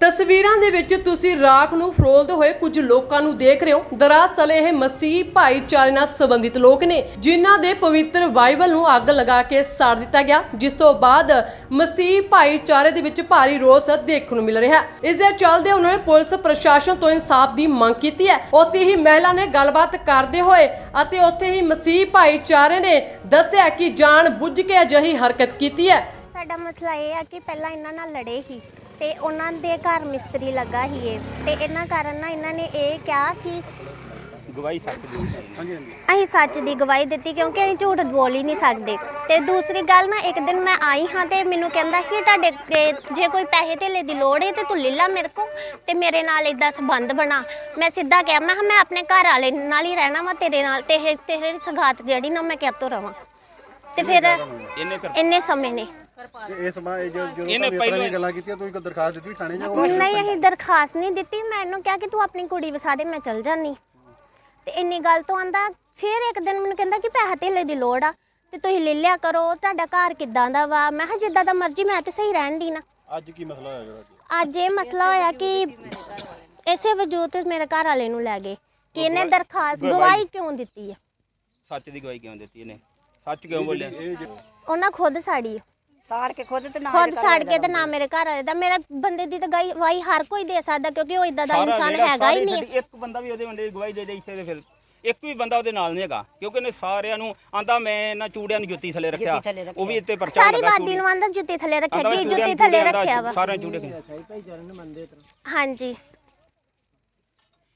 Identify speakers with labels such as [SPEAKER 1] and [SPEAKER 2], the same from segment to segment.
[SPEAKER 1] ਤਸਵੀਰਾਂ ਦੇ ਵਿੱਚ ਤੁਸੀਂ ਰਾਖ ਨੂੰ ਫਰੋਲਦੇ ਹੋਏ ਕੁਝ ਲੋਕਾਂ ਨੂੰ ਦੇਖ ਰਹੇ ਹੋ। ਦਰਅਸਲ ਇਹ ਮਸੀਹ ਭਾਈਚਾਰੇ ਨਾਲ ਸੰਬੰਧਿਤ ਲੋਕ ਨੇ, ਜਿਨ੍ਹਾਂ ਦੇ ਪਵਿੱਤਰ ਬਾਈਬਲ ਨੂੰ ਅੱਗ ਲਗਾ ਕੇ ਸਾੜ ਦਿੱਤਾ ਗਿਆ। ਜਿਸ ਤੋਂ ਬਾਅਦ ਮਸੀਹ ਭਾਈਚਾਰੇ ਦੇ ਵਿੱਚ ਭਾਰੀ ਰੋਸ ਦੇਖਣ ਨੂੰ ਮਿਲ ਰਿਹਾ। ਹੈ ਇਸ ਦੇ ਚੱਲਦੇ ਉਹਨਾਂ ਨੇ ਪੁਲਿਸ ਪ੍ਰਸ਼ਾਸਨ ਤੋਂ ਇਨਸਾਫ ਦੀ ਮੰਗ ਕੀਤੀ ਹੈ। ਉੱਥੇ ਹੀ ਮਹਿਲਾ ਨੇ ਗੱਲਬਾਤ ਕਰਦੇ ਹੋਏ ਅਤੇ ਉੱਥੇ ਹੀ ਮਸੀਹ ਭਾਈਚਾਰੇ ਨੇ ਦੱਸਿਆ ਕਿ ਜਾਣ ਬੁੱਝ ਕੇ ਅਜਿਹੀ ਹਰਕਤ ਕੀਤੀ ਹੈ।
[SPEAKER 2] ਸਾਡਾ ਮਸਲਾ ਇਹ ਆ ਕਿ ਪਹਿਲਾਂ ਇਹਨਾਂ ਨਾਲ ਲੜੇ ਸੀ। ਤੇ ਉਹਨਾਂ ਦੇ ਘਰ ਮਿਸਤਰੀ ਲੱਗਾ ਸੀ ਇਹ। ਤੇ ਇਹਨਾਂ ਕਾਰਨ ਨਾ ਇਹਨਾਂ ਨੇ ਇਹ ਕਿਹਾ ਕਿ
[SPEAKER 3] ਗਵਾਹੀ ਸੱਚ ਦੀ ਹਾਂਜੀ
[SPEAKER 2] ਅਸੀਂ ਸੱਚ ਦੀ ਗਵਾਹੀ ਦਿੱਤੀ ਕਿਉਂਕਿ ਅਸੀਂ ਝੂਠ ਬੋਲ ਹੀ ਨਹੀਂ ਸਕਦੇ। ਤੇ ਦੂਸਰੀ ਗੱਲ ਨਾ ਇੱਕ ਦਿਨ ਮੈਂ ਆਈ ਹਾਂ ਤੇ ਮੈਨੂੰ ਕਹਿੰਦਾ ਕਿ ਤੁਹਾਡੇ ਤੇ ਜੇ ਕੋਈ ਪੈਸੇ ਧੇਲੇ ਦੀ ਲੋੜ ਹੈ ਤੇ ਤੂੰ ਲੈ ਲਾ ਮੇਰੇ ਕੋ ਤੇ ਮੇਰੇ ਨਾਲ ਇਦਾਂ ਸੰਬੰਧ ਬਣਾ। ਮੈਂ ਸਿੱਧਾ ਕਿਹਾ ਮੈਂ ਕਿਹਾ ਮੈਂ ਆਪਣੇ ਘਰ ਵਾਲੇ ਨਾਲ ਹੀ ਰਹਿਣਾ ਵਾ ਤੇਰੇ ਨਾਲ ਤੇ ਇਹ ਤੇਰੇ ਸਗਾਤ ਜਿਹੜੀ ਨਾ ਮੈਂ ਕਿਹ ਤੋਂ ਰਵਾਂ। ਤੇ ਫਿਰ
[SPEAKER 3] ਇਹਨੇ ਕਰ
[SPEAKER 2] ਇੰਨੇ ਸਮੇਂ ਨੇ।
[SPEAKER 4] ਇਹ ਸਮਾਂ ਇਹ ਜੋ ਜਦੋਂ
[SPEAKER 3] ਇਹਨੇ
[SPEAKER 4] ਤੁਹਾਨੂੰ ਇਸ ਤਰ੍ਹਾਂ
[SPEAKER 3] ਪਹਿਲਾਂ-
[SPEAKER 4] ਦੀਆਂ ਗੱਲਾਂ ਕੀਤੀਆਂ ਤੁਸੀਂ ਕੋਈ ਦਰਖਾਸਤ ਦਿੱਤੀ ਥਾਣੇ ਜਾਂ
[SPEAKER 2] ਨਹੀਂ ਅਸੀਂ ਦਰਖਾਸਤ ਨਹੀਂ ਦਿੱਤੀ। ਮੈਂ ਇਹਨੂੰ ਕਿਹਾ ਕਿ ਤੂੰ ਆਪਣੀ ਕੁੜੀ ਵਸਾ ਦੇ ਮੈਂ ਚਲ ਜਾਨੀ ਤੇ ਇੰਨੀ ਗੱਲ ਤੋਂ ਆਂਦਾ ਫਿਰ ਇੱਕ ਦਿਨ ਮੈਨੂੰ ਕਹਿੰਦਾ ਕਿ ਪੈਸਾ ਧੇਲੇ ਦੀ ਲੋੜ ਆ ਤੇ ਤੁਸੀਂ ਲੈ ਲਿਆ ਕਰੋ ਤੁਹਾਡਾ ਘਰ ਕਿੱਦਾਂ ਦਾ ਵਾ? ਮੈਂ ਕਿਹਾ ਜਿੱਦਾਂ ਦਾ ਮਰਜ਼ੀ ਮੈਂ ਤੇ ਸਹੀ ਰਹਿਣ ਦੀ ਨਾ।
[SPEAKER 4] ਅੱਜ ਕੀ ਮਸਲਾ ਹੋਇਆ ਜਿਹੜਾ ਕਿ
[SPEAKER 2] ਅੱਜ ਇਹ ਮਸਲਾ ਹੋਇਆ ਕਿ ਇਸੇ ਵਜੂਦ ਤੇ ਮੇਰੇ ਘਰ ਵਾਲੇ ਨੂੰ ਲੈ ਗਏ। ਕਿ ਇਹਨੇ ਦਰਖਾਸਤ ਗਵਾਹੀ ਕਿਉਂ ਦਿੱਤੀ ਹੈ
[SPEAKER 3] ਸੱਚ ਦੀ ਗਵਾਹੀ ਕਿਉਂ ਦਿੱਤੀ ਇਹਨੇ? ਸੱਚ ਕਿਉਂ ਬੋਲਿਆ?
[SPEAKER 2] ਉਹਨਾਂ ਖੁਦ ਸਾੜੀ ਆ।
[SPEAKER 5] ਸਾੜ ਕੇ ਖੁਦ ਤੇ ਨਾ
[SPEAKER 2] ਖੁਦ ਸਾੜ ਕੇ ਤੇ ਨਾ ਮੇਰੇ ਘਰ ਵਾਲੇ ਦਾ ਮੇਰਾ ਬੰਦੇ ਦੀ ਤਾਂ ਗਈ ਗਵਾਹੀ ਹਰ ਕੋਈ ਦੇ ਸਕਦਾ ਕਿਉਂਕਿ ਉਹ ਇਦਾਂ ਦਾ ਇਨਸਾਨ
[SPEAKER 3] ਜਿਹੜਾ
[SPEAKER 2] ਹੈਗਾ ਹੀ
[SPEAKER 3] ਸਾਰੇ
[SPEAKER 2] ਨਹੀਂ।
[SPEAKER 3] ਇੱਕ ਬੰਦਾ ਵੀ ਉਹਦੇ ਬੰਦੇ ਦੀ ਗਵਾਹੀ ਦੇ ਦੇ ਇੱਥੇ ਤੇ ਫਿਰ। ਇੱਕ ਵੀ ਬੰਦਾ ਉਹਦੇ ਨਾਲ ਨਹੀਂ ਹੈਗਾ ਕਿਉਂਕਿ ਇਹਨੇ ਸਾਰਿਆਂ ਨੂੰ ਆਂਦਾ ਮੈਂ ਇਹਨਾਂ ਚੂੜਿਆਂ ਨੂੰ ਜੁੱਤੀ ਥੱਲੇ ਰੱਖਿਆ
[SPEAKER 5] ਥੱਲੇ ਰੱਖਿਆ।
[SPEAKER 3] ਉਹ ਵੀ ਇੱਥੇ ਪਰਚਾ
[SPEAKER 2] ਸਾਰੀ
[SPEAKER 3] ਲੱਗਾ
[SPEAKER 2] ਬਾਦੀ ਨੂੰ ਆਂਦਾ ਜੁੱਤੀ ਥੱਲੇ ਰੱਖਿਆ ਕੀ ਜੁੱਤੀ ਥੱਲੇ
[SPEAKER 3] ਦਾ
[SPEAKER 2] ਰੱਖਿਆ ਵਾ।
[SPEAKER 3] ਸਾਰਿਆਂ ਚੂੜੇ
[SPEAKER 2] ਹਾਂਜੀ।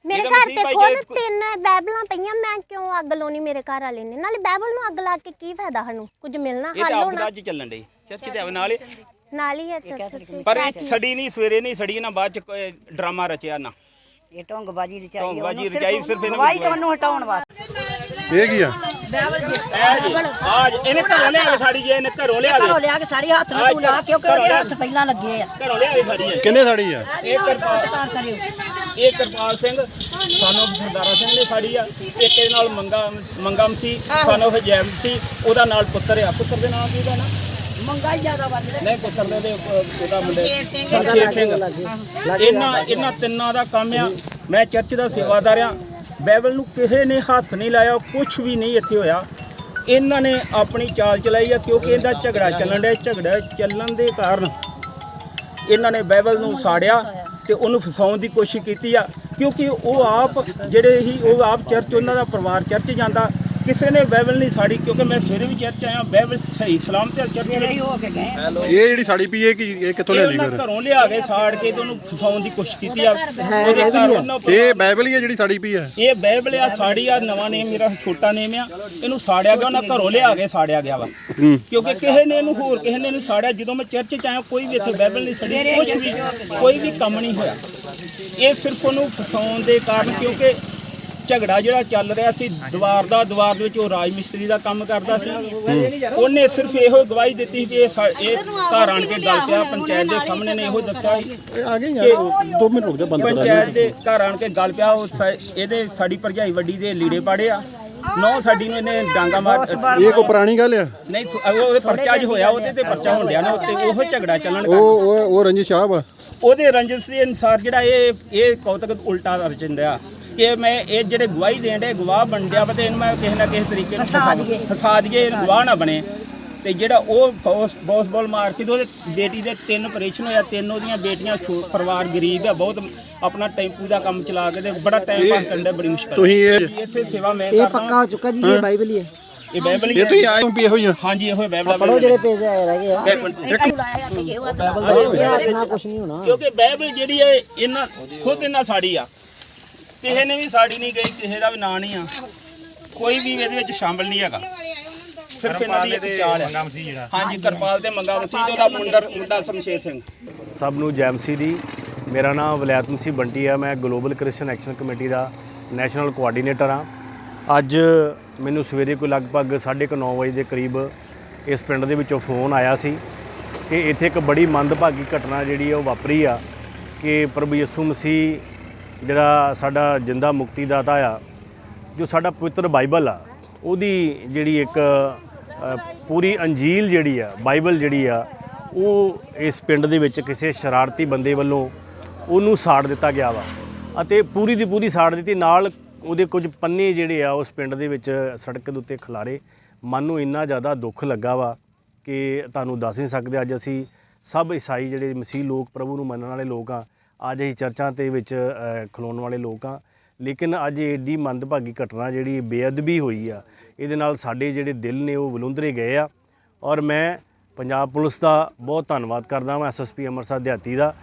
[SPEAKER 2] ਮੇਰੇ
[SPEAKER 3] ਇਹਦਾ
[SPEAKER 2] ਘਰ ਤੇ
[SPEAKER 3] ਭਾਈ
[SPEAKER 2] ਖੁਦ
[SPEAKER 3] ਜੇ-
[SPEAKER 2] ਤਿੰਨ ਬੈਬਲਾਂ ਪਈਆਂ ਮੈਂ ਕਿਉਂ ਅੱਗ ਲਾਉਣੀ ਮੇਰੇ ਘਰ ਵਾਲੇ ਨੇ? ਨਾਲੇ ਬੈਬਲ ਨੂੰ ਅੱਗ ਲਾ ਕੇ ਕੀ ਫਾਇਦਾ ਸਾਨੂੰ? ਕੁਝ ਮਿਲਣਾ
[SPEAKER 3] ਇਹ
[SPEAKER 2] ਹੱਲ
[SPEAKER 3] ਤਾਂ
[SPEAKER 2] ਹੋਣਾ।
[SPEAKER 3] ਅੱਜ ਚੱਲਣ ਡਈ। ਚਰਚ ਦੇ ਆਵੇ ਨਾਲ ਹੀ।
[SPEAKER 2] ਨਾਲ ਹੀ ਹੈ ਚਰਚ
[SPEAKER 3] ਪਰ ਇਹ ਸੜੀ ਨਹੀਂ ਸਵੇਰੇ ਨਹੀਂ ਸੜੀ ਨਾ ਬਾਅਦ ਚ ਕੋਈ ਡਰਾਮਾ ਰਚਿਆ ਨਾ।
[SPEAKER 5] ਇਹ ਢੋਂਗਬਾਜੀ ਰਚਾਈ
[SPEAKER 3] ਢੋਂਗਬਾਜ਼ੀ ਰਚਾਈ, ਸਿਰਫ ਇਹਨਾਂ ਨੂੰ
[SPEAKER 5] ਤੁਹਾਨੂੰ ਹਟਾਉਣ ਵਾਸਤੇ।
[SPEAKER 4] ਇਹ ਕੀ ਆ?
[SPEAKER 3] ਆਜ ਇਹਨੇ ਘਰੋਂ ਲਿਆ ਕੇ ਸਾੜੀ ਜੇ ਇਹਨੇ ਘਰੋਂ ਲਿਆ
[SPEAKER 5] ਘਰੋਂ ਲਿਆ ਕੇ ਸਾੜੀ ਹੱਥ ਨਾਲ ਤੂੰ ਲਾ ਕਿਉਂਕਿ ਉਹਦੇ ਹੱਥ ਪਹਿਲਾਂ ਲੱਗੇ ਆ।
[SPEAKER 3] ਘਰੋਂ ਲਿਆ ਕੇ ਸਾੜੀ ਹੈ
[SPEAKER 4] ਕਿੰਨੇ ਸਾੜੀ ਆ?
[SPEAKER 3] ਇਹ ਕਿਰਪਾਲ ਇਹ ਕਿਰਪਾਲ ਸਿੰਘ ਸਾਨੂੰ ਸਰਦਾਰਾ ਸਿੰਘ ਨੇ ਸਾੜੀ ਆ। ਇੱਕ ਇਹਦੇ ਨਾਲ ਮੰਗਾ ਮੰਗਮ ਸੀ ਸਾਨੂੰ ਹਜੈਮ ਸੀ ਉਹਦਾ ਨਾਲ ਪੁੱਤਰ ਆ। ਪੁੱਤਰ ਦੇ ਨਾਮ ਕੀ ਉਹਦਾ ਨਾ?
[SPEAKER 5] ਮੰਗਾਈ ਜ਼ਿਆਦਾ ਵੱਧ
[SPEAKER 3] ਨਹੀਂ ਪੁੱਤਰ ਦੇ ਉਹਦੇ, ਅਹ, ਉਹਦਾ ਮੁੰਡੇ ਸ਼ੇਰ ਸਿੰਘ ਇਹਨਾਂ ਇਹਨਾਂ ਤਿੰਨਾਂ ਦਾ ਕੰਮ ਆ। ਮੈਂ ਚਰਚ ਦਾ ਸੇਵਾਦਾਰ ਆ। ਬਾਈਬਲ ਨੂੰ ਕਿਸੇ ਨੇ ਹੱਥ ਨਹੀਂ ਲਾਇਆ ਕੁਝ ਵੀ ਨਹੀਂ ਇੱਥੇ ਹੋਇਆ। ਇਹਨਾਂ ਨੇ ਆਪਣੀ ਚਾਲ ਚਲਾਈ ਆ ਕਿਉਂਕਿ ਇਹਦਾ ਝਗੜਾ ਚੱਲਣ ਡਿਆ। ਝਗੜਾ ਚੱਲਣ ਦੇ ਕਾਰਨ ਇਹਨਾਂ ਨੇ ਬਾਈਬਲ ਨੂੰ ਸਾੜਿਆ ਤੇ ਉਹਨੂੰ ਫਸਾਉਣ ਦੀ ਕੋਸ਼ਿਸ਼ ਕੀਤੀ ਆ। ਕਿਉਂਕਿ ਉਹ ਆਪ ਜਿਹੜੇ ਹੀ ਉਹ ਆਪ ਚਰਚ ਉਹਨਾਂ ਦਾ ਪਰਿਵਾਰ ਚਰਚ ਜਾਂਦਾ। ਕਿਸੇ ਨੇ ਬਾਈਬਲ ਨਹੀਂ ਸਾੜੀ ਕਿਉਂਕਿ ਮੈਂ ਸਵੇਰੇ ਵੀ ਚਰਚ ਆਇਆ ਬਾਈਬਲ ਸਹੀ ਸਲਾਮਤ ਹੈ ਚਰਚ ਵਿੱਚ
[SPEAKER 5] ਹੀ ਹੋ ਕੇ ਗਏ।
[SPEAKER 4] ਇਹ ਜਿਹੜੀ ਸਾੜੀ ਪਈ ਇਹ ਕੀ ਇਹ ਕਿੱਥੋਂ ਲਿਆਂਦੀ ਫਿਰ?
[SPEAKER 3] ਘਰੋਂ ਲਿਆ ਕੇ ਸਾੜ ਕੇ ਤੇ ਉਹਨੂੰ ਫਸਾਉਣ ਦੀ ਕੋਸ਼ਿਸ਼ ਕੀਤੀ ਆ। ਉਹਦੇ ਘਰ
[SPEAKER 4] ਇਹ ਬਾਈਬਲ ਹੀ ਆ ਜਿਹੜੀ ਸਾੜੀ ਪਈ ਆ?
[SPEAKER 3] ਇਹ ਬਾਈਬਲ ਆ ਸਾੜੀ ਆ ਨਵਾਂ ਨੇਮ ਮੇਰਾ ਛੋਟਾ ਨੇਮ ਆ। ਇਹਨੂੰ ਸਾੜਿਆ ਗਿਆ ਉਹਨਾਂ ਘਰੋਂ ਲਿਆ ਕੇ ਸਾੜਿਆ ਗਿਆ ਵਾ। ਕਿਉਂਕਿ ਕਿਸੇ ਨੇ ਇਹਨੂੰ ਹੋਰ ਕਿਸੇ ਨੇ ਨਹੀਂ ਸਾੜਿਆ। ਜਦੋਂ ਮੈਂ ਚਰਚ ਚ ਆਇਆ ਕੋਈ ਵੀ ਇੱਥੇ ਬਾਈਬਲ ਨਹੀਂ ਸੜੀ ਕੁਝ ਵੀ ਕੋਈ ਵੀ ਕੰਮ ਨਹੀਂ ਹੋਇਆ। ਇਹ ਸਿਰਫ ਉਹਨੂੰ ਫਸਾਉਣ ਦੇ ਕਾਰਨ ਕਿਉਂਕਿ ਝਗੜਾ ਜਿਹੜਾ ਚੱਲ ਰਿਹਾ ਸੀ ਦੀਵਾਰ ਦਾ ਦੀਵਾਰ ਦੇ ਵਿੱਚ ਉਹ ਰਾਜ ਮਿਸਤਰੀ ਦਾ ਕੰਮ ਕਰਦਾ ਸੀ। ਉਹਨੇ ਸਿਰਫ ਇਹੋ ਗਵਾਹੀ ਦਿੱਤੀ ਕਿ ਇਹ ਸਾ- ਇਹ ਘਰ ਆਣ ਕੇ ਗੱਲ ਪਿਆ ਪੰਚਾਇਤ ਦੇ ਸਾਹਮਣੇ ਨੇ ਇਹੋ ਦੱਸਿਆ ਸੀ
[SPEAKER 4] ਆ ਗਏ ਯਾਰ 2 ਮਿੰਟ ਰੁਕ ਜਾ ਬੰਦ ਕਰਾ
[SPEAKER 3] ਪੰਚਾਇਤ ਦੇ ਘਰ ਆਣ ਕੇ ਗੱਲ ਪਿਆ ਉਹ ਸਾ- ਇਹਦੇ ਸਾਡੀ ਭਰਜਾਈ ਵੱਡੀ ਦੇ ਲੀੜੇ ਪਾੜੇ ਆ। ਨੌ ਸਾਡੀ ਨੂੰ ਇਹਨੇ ਡਾਂਗਾ ਮਾਰ
[SPEAKER 4] ਇਹ ਕੋਈ ਪੁਰਾਣੀ ਗੱਲ ਆ?
[SPEAKER 3] ਨਹੀਂ ਥੋ- ਉਹ- ਉਹਦੇ ਪਰਚਾ ਜ ਹੋਇਆ ਉਹਦੇ ਤੇ ਪਰਚਾ ਹੁੰਦਿਆ ਨਾ ਉੱਤੇ ਉਹ ਝਗੜਾ ਚੱਲਣ
[SPEAKER 4] ਉਹ ਉਹ ਉਹ ਰੰਜੀ
[SPEAKER 3] ਉਹਦੇ ਰੰਜਿਸ਼ ਦੇ ਅਨਸਾਰ ਜਿਹੜਾ ਇਹ ਇਹ ਕੌਤਕ ਉਲਟਾ ਰਚਿੰਦਿਆ। ਕਿ ਮੈਂ ਇਹ ਜਿਹੜੇ ਗਵਾਹੀ ਦੇਣ ਦੇ ਗਵਾਹ ਬਣ ਡਿਆ ਵਾ ਤੇ ਇਹਨੂੰ ਮੈਂ ਕਿਸੇ ਨਾ ਕਿਸੇ ਤਰੀਕੇ ਨਾਲ
[SPEAKER 5] ਫਸਾ ਦਈਏ।
[SPEAKER 3] ਫਸਾ ਦਈਏ ਇਹ ਗਵਾਹ ਨਾ ਬਣੇ। ਤੇ ਜਿਹੜਾ ਉਹ ਬੌਸ ਬੋਲ ਮਾਰ ਕੇ ਤੇ ਉਹਦੇ ਬੇਟੀ ਦੇ ਤਿੰਨ ਆਪਰੇਸ਼ਨ ਹੋਇਆ ਤਿੰਨ ਉਹਦੀਆਂ ਬੇਟੀਆਂ ਪਰਿਵਾਰ ਗਰੀਬ ਆ ਬਹੁਤ ਆਪਣਾ ਟੈਂਪੂ ਦਾ ਕੰਮ ਚਲਾ ਕੇ ਤੇ ਬੜਾ ਟਾਈਮ ਪਾਸ ਕਰਨ ਦਾ ਬੜੀ ਮੁਸ਼ਕਲ।
[SPEAKER 4] ਤੁਸੀਂ ਇਹ
[SPEAKER 3] ਇੱਥੇ ਸੇਵਾ ਮੈਂ
[SPEAKER 6] ਇਹ
[SPEAKER 3] ਕਰਦਾ
[SPEAKER 6] ਪੱਕਾ ਹੋ ਚੁੱਕਾ ਜੀ ਇਹ ਬਾਈਬਲ ਹੀ ਹੈ।
[SPEAKER 3] ਇਹ ਬਾਈਬਲ ਹੀ
[SPEAKER 4] ਇਹ ਤੁਸੀਂ ਆਏ ਹੋ ਵੀ ਇਹੋ ਹੀ
[SPEAKER 3] ਹਾਂਜੀ ਇਹੋ ਬਾਈਬਲ
[SPEAKER 6] ਪੜੋ ਜਿਹੜੇ ਪੇਜ ਆਏ ਰਹਿ ਗਏ ਆ।
[SPEAKER 3] ਇੱਕ ਮਿੰਟ
[SPEAKER 6] ਇਹ ਨਾ ਕੁਝ ਨਹੀਂ ਹੋਣਾ।
[SPEAKER 3] ਕਿਉਂਕਿ ਬਾਈਬਲ ਜਿਹੜੀ ਹੈ ਇਹਨਾਂ ਖੁਦ ਇਹਨਾਂ ਸਾੜੀ ਆ। ਕਿਸੇ ਨੇ ਵੀ ਸਾੜੀ ਨਹੀਂ ਗਈ ਕਿਸੇ ਦਾ ਵੀ ਨਾਂ ਨਹੀਂ ਆ। ਕੋਈ ਵੀ ਇਹਦੇ ਵਿੱਚ ਸ਼ਾਮਲ ਨਹੀਂ ਹੈਗਾ। ਸਿਰਫ ਇਹਨਾਂ ਦੀ ਇੱਕ ਚਾਲ ਹੈ। ਹਾਂਜੀ ਕਰਪਾਲ ਤੇ ਮੰਗਾ ਮਸੀਹ ਤੇ ਉਹਦਾ ਮੁੰਡਾ ਮੁੰਡਾ ਸ਼ਮਸ਼ੇਰ ਸਿੰਘ।
[SPEAKER 7] ਸਭ ਨੂੰ ਜੈਮਸੀ ਦੀ। ਮੇਰਾ ਨਾਮ ਵਲੈਤ ਮਸੀਹ ਬੰਟੀ ਆ। ਮੈਂ ਗਲੋਬਲ ਕ੍ਰਿਸਚੀਅਨ ਐਕਸ਼ਨ ਕਮੇਟੀ ਦਾ ਨੈਸ਼ਨਲ ਕੋਆਰਡੀਨੇਟਰ ਆ ਅੱਜ ਮੈਨੂੰ ਸਵੇਰੇ ਕੋਈ ਲਗਭਗ 9:30 ਵਜੇ ਦੇ ਕਰੀਬ ਇਸ ਪਿੰਡ ਦੇ ਵਿੱਚੋਂ ਫੋਨ ਆਇਆ ਸੀ ਕਿ ਇੱਥੇ ਇੱਕ ਬੜੀ ਮੰਦਭਾਗੀ ਘਟਨਾ ਜਿਹੜੀ ਆ ਉਹ ਵਾਪਰੀ ਆ ਕਿ ਪ੍ਰਭੂ ਯਿਸੂ ਮਸੀਹ ਜਿਹੜਾ ਸਾਡਾ ਜਿੰਦਾ ਮੁਕਤੀ ਦਾਤਾ ਆ, ਜੋ ਸਾਡਾ ਪਵਿੱਤਰ ਬਾਈਬਲ ਆ, ਉਹਦੀ ਜਿਹੜੀ ਇੱਕ ਪੂਰੀ ਅੰਜੀਲ ਜਿਹੜੀ ਆ, ਬਾਈਬਲ ਜਿਹੜੀ ਆ, ਉਹ ਇਸ ਪਿੰਡ ਦੇ ਵਿੱਚ ਕਿਸੇ ਸ਼ਰਾਰਤੀ ਬੰਦੇ ਵੱਲੋਂ ਉਹਨੂੰ ਸਾੜ ਦਿੱਤਾ ਗਿਆ ਵਾ। ਅਤੇ ਪੂਰੀ ਦੀ ਪੂਰੀ ਸਾੜ ਦਿੱਤੀ, ਨਾਲ ਉਹਦੇ ਕੁਝ ਪੰਨੇ ਜਿਹੜੇ ਆ, ਉਸ ਪਿੰਡ ਦੇ ਵਿੱਚ ਸੜਕ ਦੇ ਉੱਤੇ ਖਿਲਾਰੇ। ਮਨ ਨੂੰ ਇੰਨਾ ਜ਼ਿਆਦਾ ਦੁੱਖ ਲੱਗਾ ਵਾ ਕਿ ਤੁਹਾਨੂੰ ਦੱਸ ਨਹੀਂ ਸਕਦੇ, ਅੱਜ ਅਸੀਂ ਸਭ ਈਸਾਈ ਜਿਹੜੇ ਮਸੀਹ ਲੋਕ, ਪ੍ਰਭੂ ਨੂੰ ਮੰਨਣ ਵਾਲੇ ਲੋਕ ਆ ਅੱਜ ਅਸੀਂ ਚਰਚਾਂ ਤੇ ਵਿੱਚ ਖਲੋਣ ਵਾਲੇ ਲੋਕ ਆ ਲੇਕਿਨ ਅੱਜ ਏਡੀ ਮੰਦਭਾਗੀ ਘਟਨਾ ਜਿਹੜੀ ਬੇਅਦਬੀ ਹੋਈ ਆ, ਇਹਦੇ ਨਾਲ ਸਾਡੇ ਜਿਹੜੇ ਦਿਲ ਨੇ ਉਹ ਵਲੁੰਦਰੇ ਗਏ ਆ। ਔਰ ਮੈਂ ਪੰਜਾਬ ਪੁਲਿਸ ਦਾ ਬਹੁਤ ਧੰਨਵਾਦ ਕਰਦਾ ਹਾਂ ਐਸਐਸਪੀ ਅੰਮ੍ਰਿਤਸਰ ਦਿਹਾਤੀ ਦਾ,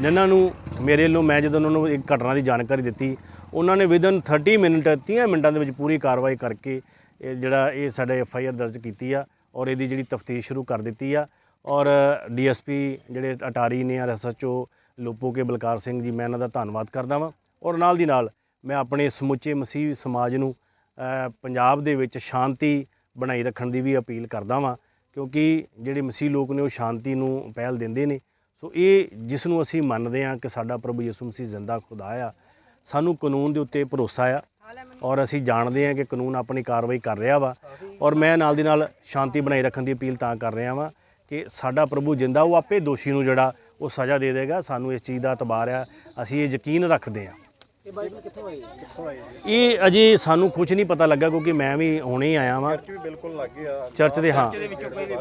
[SPEAKER 7] ਜਿਨ੍ਹਾਂ ਨੂੰ ਮੇਰੇ ਵੱਲੋਂ ਮੈਂ ਜਦੋਂ ਉਹਨਾਂ ਨੂੰ ਇੱਕ ਘਟਨਾ ਦੀ ਜਾਣਕਾਰੀ ਦਿੱਤੀ, ਉਹਨਾਂ ਨੇ ਵਿਦਨ 30 ਮਿੰਟ 30 ਮਿੰਟਾਂ ਦੇ ਵਿੱਚ ਪੂਰੀ ਕਾਰਵਾਈ ਕਰਕੇ ਇਹ ਜਿਹੜਾ ਇਹ ਸਾਡੇ ਐਫ ਆਈ ਆਰ ਦਰਜ ਕੀਤੀ ਆ ਔਰ ਇਹਦੀ ਜਿਹੜੀ ਤਫਤੀਸ਼ ਸ਼ੁਰੂ ਕਰ ਦਿੱਤੀ ਆ। ਔਰ ਡੀਐਸਪੀ ਜਿਹੜੇ ਅਟਾਰੀ ਨੇ, ਆਰ ਐਸਐਚਓ ਲੋਪੋ ਕੇ ਬਲਕਾਰ ਸਿੰਘ ਜੀ, ਮੈਂ ਇਹਨਾਂ ਦਾ ਧੰਨਵਾਦ ਕਰਦਾ ਵਾਂ ਔਰ ਨਾਲ ਦੀ ਨਾਲ ਮੈਂ ਆਪਣੇ ਸਮੁੱਚੇ ਮਸੀਹ ਸਮਾਜ ਨੂੰ ਪੰਜਾਬ ਦੇ ਵਿੱਚ ਸ਼ਾਂਤੀ ਬਣਾਈ ਰੱਖਣ ਦੀ ਵੀ ਅਪੀਲ ਕਰਦਾ ਵਾਂ ਕਿਉਂਕਿ ਜਿਹੜੇ ਮਸੀਹ ਲੋਕ ਨੇ ਉਹ ਸ਼ਾਂਤੀ ਨੂੰ ਪਹਿਲ ਦਿੰਦੇ ਨੇ। ਸੋ ਇਹ ਜਿਸ ਨੂੰ ਅਸੀਂ ਮੰਨਦੇ ਹਾਂ ਕਿ ਸਾਡਾ ਪ੍ਰਭੂ ਯਿਸੂ ਮਸੀਹ ਜ਼ਿੰਦਾ ਖੁਦਾ ਆ, ਸਾਨੂੰ ਕਾਨੂੰਨ ਦੇ ਉੱਤੇ ਭਰੋਸਾ ਆ ਔਰ ਅਸੀਂ ਜਾਣਦੇ ਹਾਂ ਕਿ ਕਾਨੂੰਨ ਆਪਣੀ ਕਾਰਵਾਈ ਕਰ ਰਿਹਾ ਵਾ ਔਰ ਮੈਂ ਨਾਲ ਦੀ ਨਾਲ ਸ਼ਾਂਤੀ ਬਣਾਈ ਰੱਖਣ ਦੀ ਅਪੀਲ ਤਾਂ ਕਰ ਰਿਹਾ ਵਾਂ ਕਿ ਸਾਡਾ ਪ੍ਰਭੂ ਜਿੰਦਾ ਉਹ ਆਪੇ ਦੋਸ਼ੀ ਨੂੰ ਜਿਹੜਾ ਉਹ ਸਜ਼ਾ ਦੇ ਦੇਗਾ। ਸਾਨੂੰ ਇਸ ਚੀਜ਼ ਦਾ ਇਤਬਾਰ ਆ ਅਸੀਂ ਇਹ ਯਕੀਨ ਰੱਖਦੇ ਹਾਂ।
[SPEAKER 6] ਇਹ ਬਾਈਬਲ ਕਿੱਥੋਂ ਆਈ ਕਿੱਥੋਂ ਆਈ
[SPEAKER 7] ਇਹ ਅਜੇ ਸਾਨੂੰ ਕੁਝ ਨਹੀਂ ਪਤਾ ਲੱਗਾ ਕਿਉਂਕਿ ਮੈਂ ਵੀ ਹੁਣੇ ਹੀ ਆਇਆ ਵਾਂ।
[SPEAKER 4] ਵੀ ਬਿਲਕੁਲ ਲੱਗੇ ਆ।
[SPEAKER 7] ਚਰਚ ਦੇ ਹਾਂ।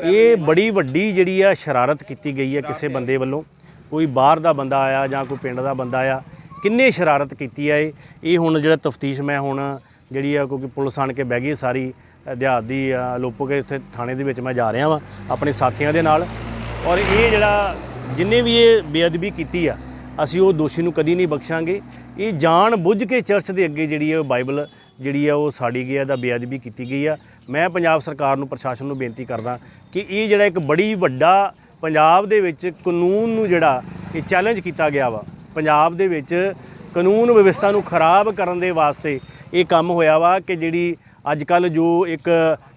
[SPEAKER 7] ਇਹ ਬੜੀ ਵੱਡੀ ਜਿਹੜੀ ਆ ਸ਼ਰਾਰਤ ਕੀਤੀ ਗਈ ਹੈ ਕਿਸੇ ਬੰਦੇ ਵੱਲੋਂ। ਕੋਈ ਬਾਹਰ ਦਾ ਬੰਦਾ ਆਇਆ ਜਾਂ ਕੋਈ ਪਿੰਡ ਦਾ ਬੰਦਾ ਆ ਕਿੰਨੇ ਸ਼ਰਾਰਤ ਕੀਤੀ ਆ ਇਹ। ਇਹ ਹੁਣ ਜਿਹੜਾ ਤਫਤੀਸ਼ ਮੈਂ ਹੁਣ ਜਿਹੜੀ ਆ ਕਿਉਂਕਿ ਪੁਲਿਸ ਆਣ ਕੇ ਬਹਿ ਗਈ ਸਾਰੀ ਦਿਹਾਤ ਦੀ ਆ, ਲੋਪੋਕੇ ਉੱਥੇ ਥਾਣੇ ਦੇ ਵਿੱਚ ਮੈਂ ਜਾ ਰਿਹਾ ਵਾਂ ਆਪਣੇ ਸਾਥੀਆਂ ਦੇ ਨਾਲ। ਔਰ ਇਹ ਜਿਹੜਾ ਜਿੰਨੇ ਵੀ ਇਹ ਬੇਅਦਬੀ ਕੀਤੀ ਆ, ਅਸੀਂ ਉਹ ਦੋਸ਼ੀ ਨੂੰ ਕਦੀ ਨਹੀਂ ਬਖਸ਼ਾਂਗੇ। ਇਹ ਜਾਣ ਬੁੱਝ ਕੇ ਚਰਚ ਦੇ ਅੱਗੇ ਜਿਹੜੀ ਹੈ ਉਹ ਬਾਈਬਲ, ਜਿਹੜੀ ਆ ਉਹ ਸਾੜੀ ਗਈ ਆ ਦਾ ਬੇਅਦਬੀ ਕੀਤੀ ਗਈ ਆ, ਮੈਂ ਪੰਜਾਬ ਸਰਕਾਰ ਨੂੰ, ਪ੍ਰਸ਼ਾਸਨ ਨੂੰ ਬੇਨਤੀ ਕਰਦਾ ਕਿ ਇਹ ਜਿਹੜਾ ਇੱਕ ਬੜੀ ਵੱਡਾ ਪੰਜਾਬ ਦੇ ਵਿੱਚ ਕਾਨੂੰਨ ਨੂੰ ਜਿਹੜਾ ਇਹ ਚੈਲੰਜ ਕੀਤਾ ਗਿਆ ਵਾ, ਪੰਜਾਬ ਦੇ ਵਿੱਚ ਕਾਨੂੰਨ ਵਿਵਸਥਾ ਨੂੰ ਖਰਾਬ ਕਰਨ ਦੇ ਵਾਸਤੇ ਇਹ ਕੰਮ ਹੋਇਆ ਵਾ ਕਿ ਜਿਹੜੀ ਅੱਜ ਕੱਲ ਜੋ ਇੱਕ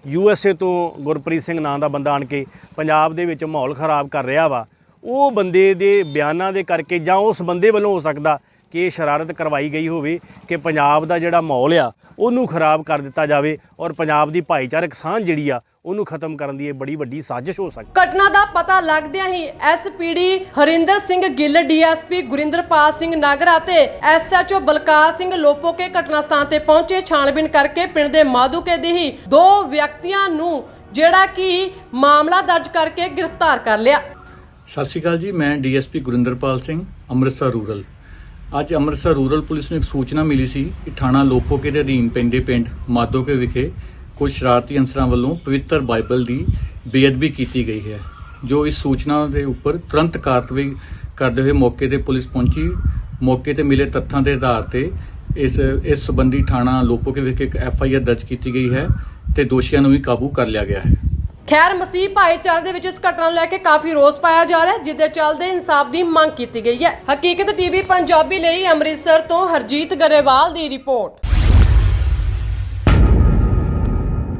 [SPEAKER 7] ਯੂ ਐਸ ਏ ਤੋਂ ਗੁਰਪ੍ਰੀਤ ਸਿੰਘ ਨਾਂ ਦਾ ਬੰਦਾ ਆਣ ਕੇ ਪੰਜਾਬ ਦੇ ਵਿੱਚ ਮਾਹੌਲ ਖਰਾਬ ਕਰ ਰਿਹਾ ਵਾ ਉਹ ਬੰਦੇ ਦੇ ਬਿਆਨਾਂ ਦੇ ਕਰਕੇ ਜਾਂ ਉਸ ਬੰਦੇ ਵੱਲੋਂ ਹੋ ਸਕਦਾ ਕਿ ਇਹ ਸ਼ਰਾਰਤ ਕਰਵਾਈ ਗਈ ਹੋਵੇ ਕਿ ਪੰਜਾਬ ਦਾ ਜਿਹੜਾ ਮਾਹੌਲ ਆ, ਉਹਨੂੰ ਖਰਾਬ ਕਰ ਦਿੱਤਾ ਜਾਵੇ ਔਰ ਪੰਜਾਬ ਦੀ ਭਾਈਚਾਰਕ ਸਾਂਝ ਜਿਹੜੀ ਆ, ਉਹਨੂੰ ਖਤਮ ਕਰਨ ਦੀ ਇਹ ਬੜੀ ਵੱਡੀ ਸਾਜ਼ਿਸ਼ ਹੋ ਸਕਦੀ।
[SPEAKER 1] ਘਟਨਾ ਦਾ ਪਤਾ ਲੱਗਦਿਆਂ ਹੀ ਐਸਪੀਡੀ ਹਰਿੰਦਰ ਸਿੰਘ ਗਿੱਲ, ਡੀਐਸਪੀ ਗੁਰਿੰਦਰਪਾਲ ਸਿੰਘ ਨਾਗਰ ਅਤੇ ਐਸਐਚਓ ਬਲਕਾਰ ਸਿੰਘ ਲੋਪੋਕੇ ਘਟਨਾ ਸਥਾਨ ਤੇ ਪਹੁੰਚੇ। ਛਾਣਬੀਨ ਕਰਕੇ ਪਿੰਡ ਦੇ ਮਾਧੂਕੇ ਦੀ ਹੀ ਦੋ ਵਿਅਕਤੀਆਂ ਨੂੰ ਜਿਹੜਾ ਕਿ ਮਾਮਲਾ ਦਰਜ ਕਰਕੇ ਗ੍ਰਿਫਤਾਰ ਕਰ ਲਿਆ।
[SPEAKER 8] ਸਤਿ ਸ਼੍ਰੀ ਅਕਾਲ ਜੀ, ਮੈਂ ਡੀਐਸਪੀ ਗੁਰਿੰਦਰਪਾਲ ਸਿੰਘ, ਅੰਮ੍ਰਿਤਸਰ ਰੂਰਲ। ਅੱਜ ਅੰਮ੍ਰਿਤਸਰ ਰੂਰਲ ਪੁਲਿਸ ਨੂੰ ਇੱਕ ਸੂਚਨਾ ਮਿਲੀ ਸੀ ਕਿ ਥਾਣਾ ਲੋਪੋਕੇ ਦੇ ਅਧੀਨ ਪੈਂਦੇ ਪਿੰਡ ਮਾਦੋਕੇ ਵਿਖੇ ਕੁਝ ਸ਼ਰਾਰਤੀ ਅਨਸਰਾਂ ਵੱਲੋਂ ਪਵਿੱਤਰ ਬਾਈਬਲ ਦੀ ਬੇਅਦਬੀ ਕੀਤੀ ਗਈ ਹੈ, ਜੋ ਇਸ ਸੂਚਨਾ ਦੇ ਉੱਪਰ ਤੁਰੰਤ ਕਾਰਵਾਈ ਕਰਦੇ ਹੋਏ ਮੌਕੇ ਤੇ ਪੁਲਿਸ ਪਹੁੰਚੀ। ਮੌਕੇ ਤੇ ਮਿਲੇ ਤੱਥਾਂ ਦੇ ਆਧਾਰ ਤੇ ਇਸ ਇਸ ਸੰਬੰਧੀ ਥਾਣਾ ਲੋਪੋਕੇ ਵਿਖੇ ਇੱਕ ਐਫ ਆਈ ਆਰ ਦਰਜ ਕੀਤੀ ਗਈ ਹੈ ਤੇ ਦੋਸ਼ੀਆਂ ਨੂੰ ਵੀ ਕਾਬੂ ਕਰ ਲਿਆ ਗਿਆ ਹੈ।
[SPEAKER 1] ਖੈਰ ਮਸੀਹ ਭਾਈਚਾਰੇ ਦੇ ਵਿੱਚ ਇਸ ਘਟਨਾ ਨੂੰ ਲੈ ਕੇ ਕਾਫੀ ਰੋਸ ਪਾਇਆ ਜਾ ਰਿਹਾ ਹੈ, ਜਿਸ ਦੇ ਚੱਲਦੇ ਇਨਸਾਫ ਦੀ ਮੰਗ ਕੀਤੀ ਗਈ ਹੈ। ਹਕੀਕਤ ਟੀਵੀ ਪੰਜਾਬੀ ਲਈ ਅੰਮ੍ਰਿਤਸਰ ਤੋਂ ਹਰਜੀਤ ਗਰੇਵਾਲ ਦੀ ਰਿਪੋਰਟ।